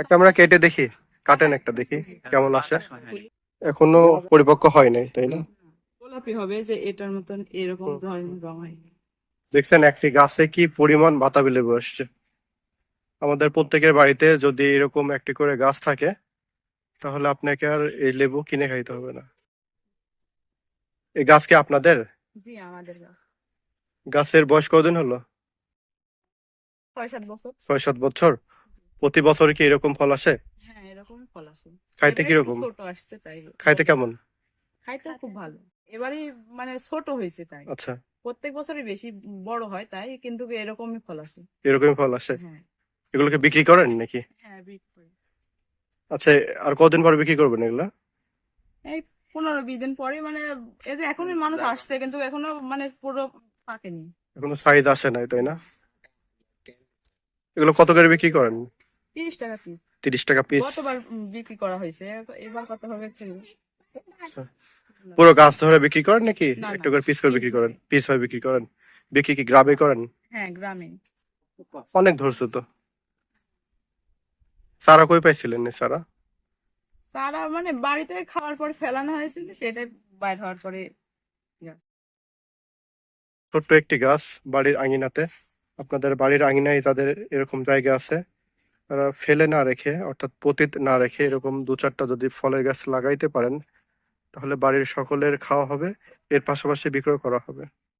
একটা আমরা কেটে দেখি কাটেন একটা দেখি কেমন আসে। এখনও পরিপক্ক হয় নাই তাই না? গোলাপি হবে যে এটার মতন এরকম ধরনের রং হয়। দেখছেন একটি গাছে কি পরিমাণ বাতাবি লেবু আসছে। আমাদের প্রত্যেকের বাড়িতে যদি এরকম একটি করে গাছ থাকে তাহলে আপনাকে আর এই লেবু কিনে খাইতে হবে না। এই গাছ কি আপনাদের? জি আমাদের গাছের বয়স কতদিন হলো? ছয় সাত বছর। ছয় সাত বছর। প্রতি বছর কি এরকম ফল আসে? হ্যাঁ এরকমই ফল আসে। খাইতে কীরকম? ছোট আসছে তাই খাইতে কেমন? খাইতে খুব ভালো। এবারই মানে ছোট হয়েছে তাই। আচ্ছা। প্রত্যেক বছরই বেশি বড় হয় তাই কিন্তু এরকমই ফল আসে। এরকমই ফল আসে? হ্যাঁ। এগুলোকে বিক্রি করেন নাকি? হ্যাঁ বিক্রি করি। আচ্ছা আর কতদিন পর বিক্রি করবেন এগুলা? এই পনেরো বিশ দিন পরে মানে এই যে এখনই মানুষ আসছে কিন্তু এখনও মানে পুরো পাকেনি। এখনও সাইজ আসে নাই তাই না? এগুলো কত করে বিক্রি করেন? তিরিশ টাকা পিস তিরিশ টাকা পিস গতবার উম, বিক্রি করা হয়েছে। এবার কত হবে পুরো গাছ ধরে বিক্রি করেন নাকি? না, করে পিস করে বিক্রি করেন। পিস হয়ে বিক্রি করেন। বিক্রি কি গ্রামে করেন? হ্যাঁ গ্রামে। অনেক ধরছো তো। সারা কই পাইছিলেন সারা সারা মানে বাড়িতে খাওয়ার পরে ফেলানো হয়েছিল সেটাই বাইর হওয়ার পরে ছোট্ট একটি গাছ বাড়ির আঙিনাতে। আপনাদের বাড়ির আঙিনায় তাদের এরকম জায়গা আছে। তারা ফেলে না রেখে, অর্থাৎ পতিত না রেখে এরকম দু চারটা যদি ফলের গাছ লাগাইতে পারেন, তাহলে বাড়ির সকলের খাওয়া হবে, এর পাশাপাশি বিক্রয় করা হবে।